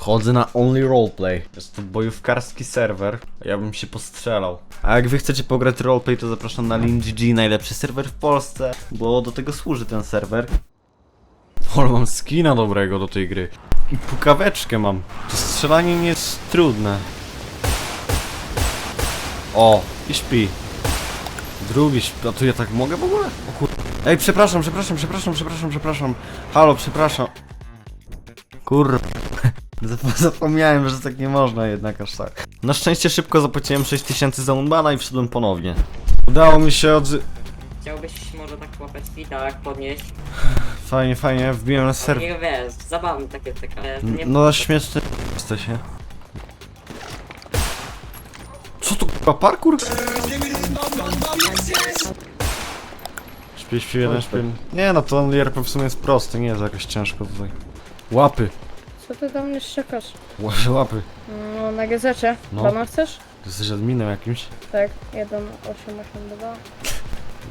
Wchodzę na Only Roleplay. Jest to bojówkarski serwer. Ja bym się postrzelał. A jak wy chcecie pograć roleplay, to zapraszam na LinGG, najlepszy serwer w Polsce, bo do tego służy ten serwer. Ale mam skina dobrego do tej gry. I pukaweczkę mam. To strzelanie nie jest trudne. O, i śpi. Drugi śpi. A tu ja tak mogę w ogóle? O kur... Ej, przepraszam, przepraszam, przepraszam, przepraszam, przepraszam. Halo, przepraszam. Kur... Zap- Zapomniałem, że tak nie można jednak aż tak. Na szczęście szybko zapłaciłem 6000 za unbana i wszedłem ponownie. Udało mi się od... Chciałbyś może tak łapać tak podnieść? Fajnie, fajnie, wbiłem na serwer. Nie wiesz, zabawne takie ale nie... No śmieszny jesteś, nie? Co to k***a, parkour? Śpię, śpię, jeden śpię. Nie no, to on w sumie jest prosty, nie jest jakoś ciężko tutaj. Łapy, Co ty do mnie szczekasz? łapy, łapy. No, na gazecie. No. Pana chcesz? Ty jesteś adminem jakimś? Tak, 1882.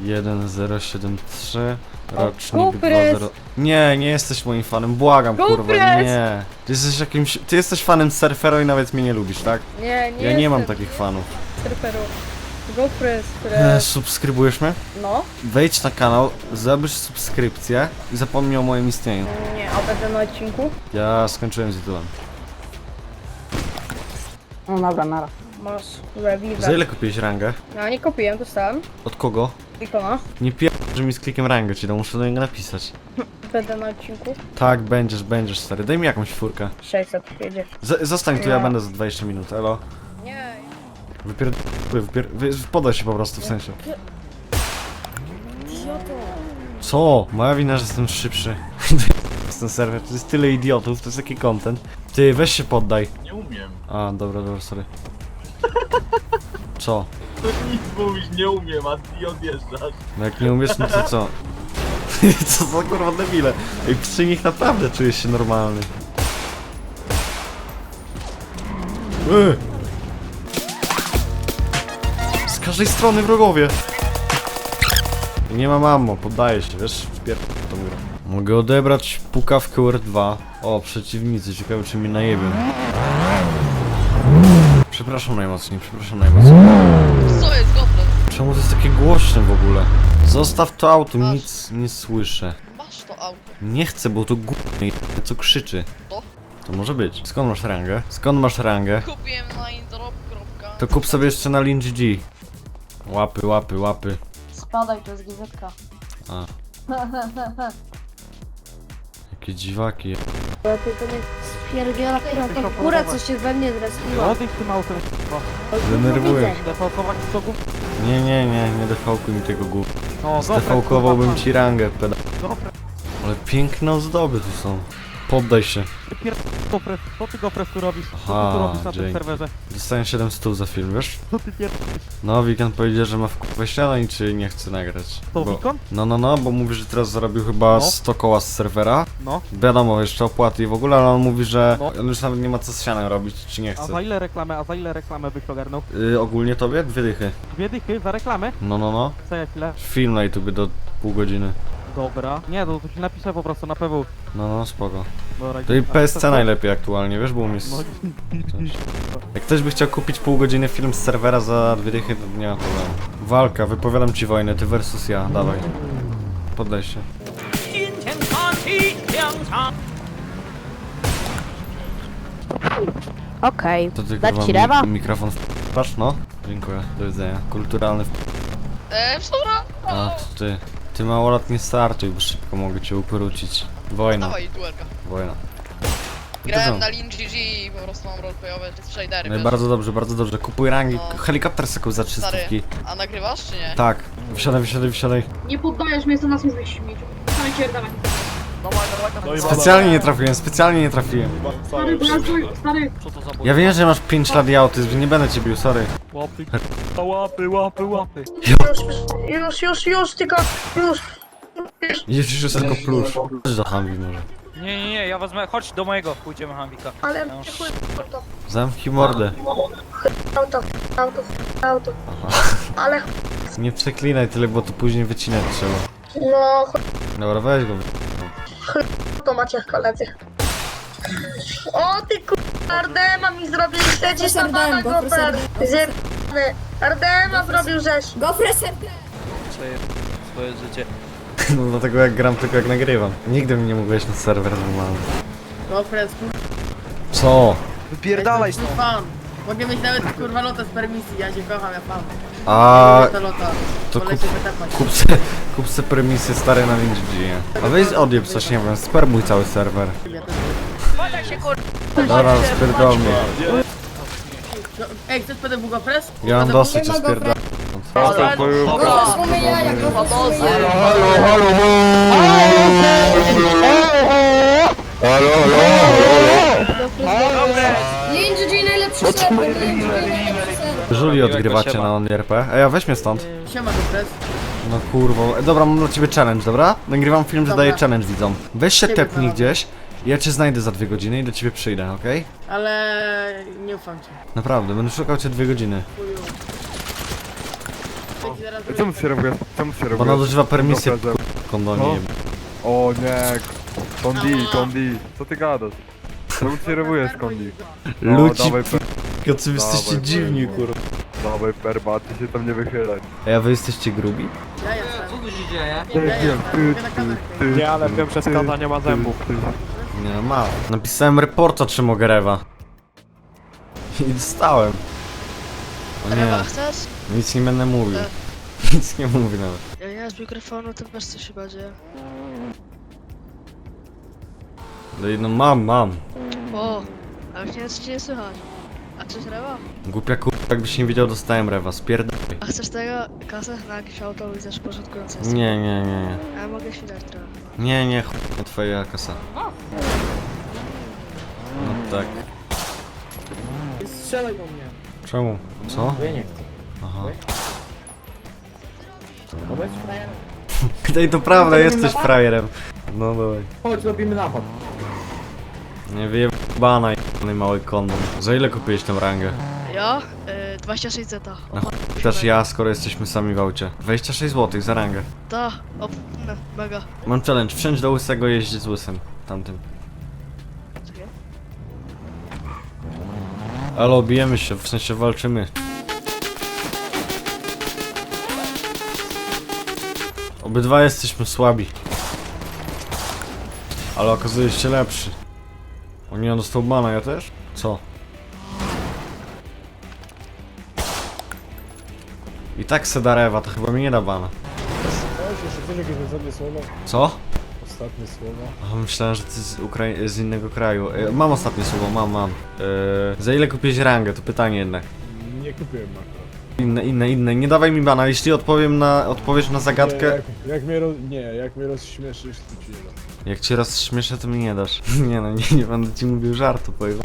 1073 Rocznik Kuprys! 20 Nie, nie jesteś moim fanem, błagam kurwa, nie. Ty jesteś jakimś... Ty jesteś fanem surfero i nawet mnie nie lubisz, tak? Nie, nie Ja nie mam jestem takich fanów. surferu. GoPress, E, które... subskrybujesz mnie? No. Wejdź na kanał, zabierz subskrypcję i zapomnij o moim istnieniu. Nie, a będę na odcinku? Ja skończyłem z YouTube'em. No dobra, nara. Masz. Za ile kupiłeś rangę? Ja nie kupiłem, dostałem. Od kogo? Ikona. Nie pier... że mi z klikiem rangę ci dam, muszę do niego napisać. Będę na odcinku. Tak, będziesz, będziesz stary. Daj mi jakąś furkę. 600 jedzie. Z zostań tu, ja Nie. będę za 20 minut, elo. Wypier... Wypier... Wy... Podaj się po prostu, w sensie. idioto. Co? Moja wina, że jestem szybszy. Jest ten serwer, to jest tyle idiotów, to jest taki content. Ty, weź się poddaj. Nie umiem. A, dobra, dobra, sorry. Co? To nic mówisz, nie umiem, a ty odjeżdżasz. No jak nie umiesz, no to co? co za kurwa debile? Ej, przy nich naprawdę czujesz się normalny. Yy! Każdej strony wrogowie! I Nie mam ammo, poddaję się, wiesz? Wpier... tą grę. Mogę odebrać pukawkę UR2. O, przeciwnicy, ciekawe czy mi najebią. Przepraszam najmocniej, przepraszam najmocniej. Co jest goblin? Czemu to jest takie głośne w ogóle? Zostaw to auto, nic nie słyszę. Masz to auto. Nie chcę, bo to głupie i co krzyczy. To? To może być. Skąd masz rangę? Skąd masz rangę? Kupiłem na indrop. kropka. To kup sobie jeszcze na LinGG. Łapy, łapy, łapy. Spadaj, to jest gizetka. A. Jakie dziwaki. Ja tylko nie spierdziela kura, to kura co się we mnie zrespiła. Odejdź tym autem, kurwa. Denerwuję. Defałkować czołgów? Nie, nie, nie, nie defałkuj mi tego głup. No, Zdefałkowałbym ci rangę, peda. Dobra, Ale piękne ozdoby tu są. Poddaj się. ty pier... Gofres, co ty Gofres tu robisz? Co ty tu robisz na tym dzięki. serwerze? Dostałem 700 za film, wiesz? Co ty pier... No, Weekend powiedział, że ma wkurwę ściana i czy nie chce nagrać. To Bo- Wikon? No, no, no, bo mówi, że teraz zarobił chyba No. 100 koła z serwera. No. Wiadomo, jeszcze opłaty i w ogóle, ale on mówi, że No. on już nawet nie ma co z sianem robić, czy nie A chce. za ile reklamę, a za ile reklamę byś ogarnął? Y, ogólnie tobie? Dwie dychy. Dwie dychy za reklamę? No, no, no. Co ja chwilę? Film na YouTube do pół godziny. Dobra. Nie, to, to ci napiszę po prostu na PW. No, no, spoko. Dobra, To i a, PSC to- najlepiej aktualnie, wiesz, bo u mnie No. Jak ktoś by chciał kupić pół godziny film z serwera za dwie dychy, to nie ma problemu. Walka, wypowiadam ci wojnę, ty versus ja, dawaj. Poddaj się. Okej. To ty Dać kurwa ci rewa? mi mikrofon w... Patrz, no. Dziękuję, do widzenia. Kulturalny w... Eee, wsura! A, to ty. Ty małolat nie startuj, bo szybko mogę cię ukrócić. Wojna, Dawaj, duelka. wojna. Grałem co? na Lin GG i po prostu mam roleplayowe shadery, No i wiesz? bardzo dobrze, bardzo dobrze. Kupuj rangi. No. Helikopter sekund za 300. Stary, a nagrywasz czy nie? Tak. Wysiadaj, wysiadaj, wysiadaj. Nie poddajesz mnie, to nas nie zmieścić. Stary cię. Specjalnie nie trafiłem, specjalnie nie trafiłem. Stary, ja stary, stary. Ja wiem, że masz 5 lat i autyzm, nie będę cię bił, sorry. Łapy, łapy, łapy, łapy. Już, już, już, tylko, już. Jeździsz już tylko plusz. Chodź do Humvee może. Nie, nie, nie, ja wezmę, chodź do mojego, pójdziemy Hambika. Ale No. dziękuję, auto, Zamknij mordę. auto, auto, auto. Ale, Nie przeklinaj tyle, bo to później wycinać trzeba. no, Dobra, weź go. To macie koledzy. O, ty kur... Ardema mi zrobił, śledzisz na pana go Gofer. Zjebany. Ardema zrobił rzeź. Go preserde! Swoje, swoje życie. No dlatego jak gram, tylko jak nagrywam. Nigdy mi nie mógłeś na serwer normalny. Gofres, Co? Wypierdalaj kurwa, fan. Mogę mieć nawet kurwa lotę z permisji, ja cię kocham, ja fan. A To lota. to kup, Polecie kup se, kup se premisy stare na LinkedIn. A weź odjeb coś, nie wiem, spermuj cały serwer. Ja też. Dobra, spierdol mnie. No, Ej, chcesz PDW Gofres? Ja mam dosyć, spierdol. Go preserde jaja, go preserde Ninja najlepszy serwer, Ninja najlepszy serwer. Żuli odgrywacie na OnRP. Ej, a weź mnie stąd. Siema Gofres. No kurwo. E, Dobra, mam dla ciebie challenge, dobra? Nagrywam film, że Dobra. daję challenge widzom. Weź się Ciebie tepnij gdzieś. Ja cię znajdę za dwie godziny i do ciebie przyjdę, okej? Ale nie ufam ci. Naprawdę, będę szukał cię dwie godziny. Chuju. Co zaraz Czemu się robię? Czemu się Bo robię? nadużywa permisji Dobra, kondonie. No. O nie, Kondi, Kondi, co ty gadasz? Czemu się robisz, Kondi? No, Ludzi, dawaj, wy jesteście Dawaj, dziwni, kurwa. Dawaj perba, ty się tam nie wychylaj. Ej, a wy jesteście grubi? Ja jestem. Co tu się dzieje? Nie, Ja jestem. ty, Mówię na kamerkę. ty, Nie, ale wiem, że skada nie ma ty, zębów. ty. Nie mało. Napisałem reporta czy mogę rewa. I dostałem. O nie, chcesz? nic nie będę mówił. E. Nic nie mówię nawet. Ja nie z mikrofonu, to wiesz co się będzie. No i no mam, mam. O, ale nie nic ci nie słychać. Chcesz rewa? Głupia kurwa, jakbyś nie wiedział, dostałem rewa. Spierdaj. A chcesz tego kasę na jakieś auto widzę, że początkujące. Nie, nie, nie, nie. A ja mogę ci dać trochę. Nie, nie, chuj, twoja kasa. No tak. Strzelaj do mnie. Czemu? Co? Ja nie chcę. Aha. No frajer. Ej, to prawda, jesteś frajerem. No dawaj. Chodź, robimy napad. Nie wyjebana jebany mały kondom. Za ile kupiłeś tę rangę? Ja? Y, 26 zeta. No chuj, też ja, skoro jesteśmy sami w aucie. 26 zł za rangę. Ta, op, no, mega. Mam challenge, wszędzie do łysego jeździć z łysym. Tamtym. Czekaj. Ale bijemy się, w sensie walczymy. Obydwa jesteśmy słabi. Ale okazuje się lepszy. O nie, on dostał bana, ja też? Co? I tak se da rewa, to chyba mi nie da bana. Co? Ostatnie słowo. A, myślałem, że ty z, Ukrai- z innego kraju. E, mam ostatnie słowo, mam, mam. E, za ile kupiłeś rangę? To pytanie jednak. Nie kupiłem akurat. Inne, inne, inne. Nie dawaj mi bana. Jeśli odpowiem na, odpowiesz na zagadkę, Nie, jak, jak mnie roz, nie, jak mnie rozśmieszysz, to ci nie dam. jak cię rozśmieszę, to mi nie dasz. Nie no, nie, nie będę ci mówił żartu, powiem.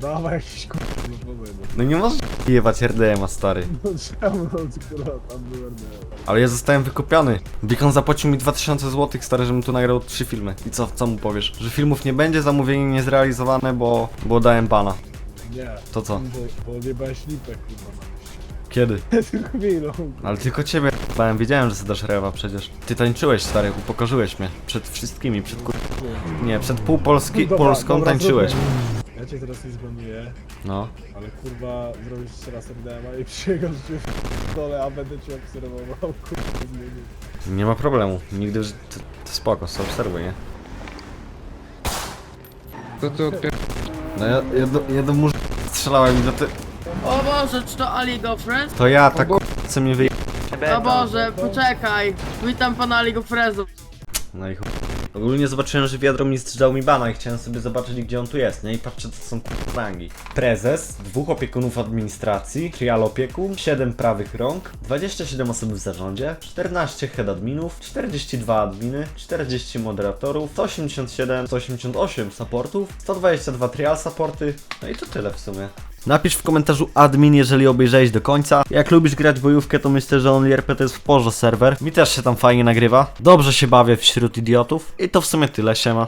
Dawaj jakiś kurwa, no powiem. No nie możesz jebać RDMA, stary. No czemu, no kurwa, tam byłem, nie. Ale ja zostałem wykupiony. Beacon zapłacił mi 2000 zł, stary, żebym tu nagrał trzy filmy. I co, co mu powiesz? Że filmów nie będzie, zamówienie niezrealizowane, bo, bo dałem bana. Nie. To co? Bo, bo nie lipek kurwa na. Kiedy? Tylko chwilą. Ale tylko ciebie bałem, wiedziałem, że zadasz rewa przecież. Ty tańczyłeś, stary, upokorzyłeś mnie. Przed wszystkimi, przed kur... Nie, przed pół Polski, Dobra, Polską dobra, tańczyłeś. zróbmy. Ja cię teraz nie zbanuję, No. ale kurwa zrobisz jeszcze raz RDMA i przyjedziesz cię w dole, a będę cię obserwował, kurwa, zmienił. Nie ma problemu. Nigdy w ży- to, to spoko, sobie obserwuj, nie? To ty odpier... No ja, ja, do, ja do murza strzelałem i do ty... O Boże, czy to Ali Gofres? To ja tak chcę mnie wyje... O Boże, poczekaj. Witam pana Ali Gofrezu. No i chuj. Ogólnie zobaczyłem, że wiadromistrz dał mi bana i chciałem sobie zobaczyć, gdzie on tu jest, nie? I patrzę, to są k***a rangi. Prezes, dwóch opiekunów administracji, trial opiekun, 7 prawych rąk, 27 osób w zarządzie, 14 head adminów, 42 adminy, 40 moderatorów, 187, 188 supportów, 122 trial supporty, no i to tyle w sumie. Napisz w komentarzu admin, jeżeli obejrzałeś do końca. Jak lubisz grać bojówkę, to myślę, że OnlyRP to jest w porze serwer. Mi też się tam fajnie nagrywa. Dobrze się bawię wśród idiotów. I to w sumie tyle, siema.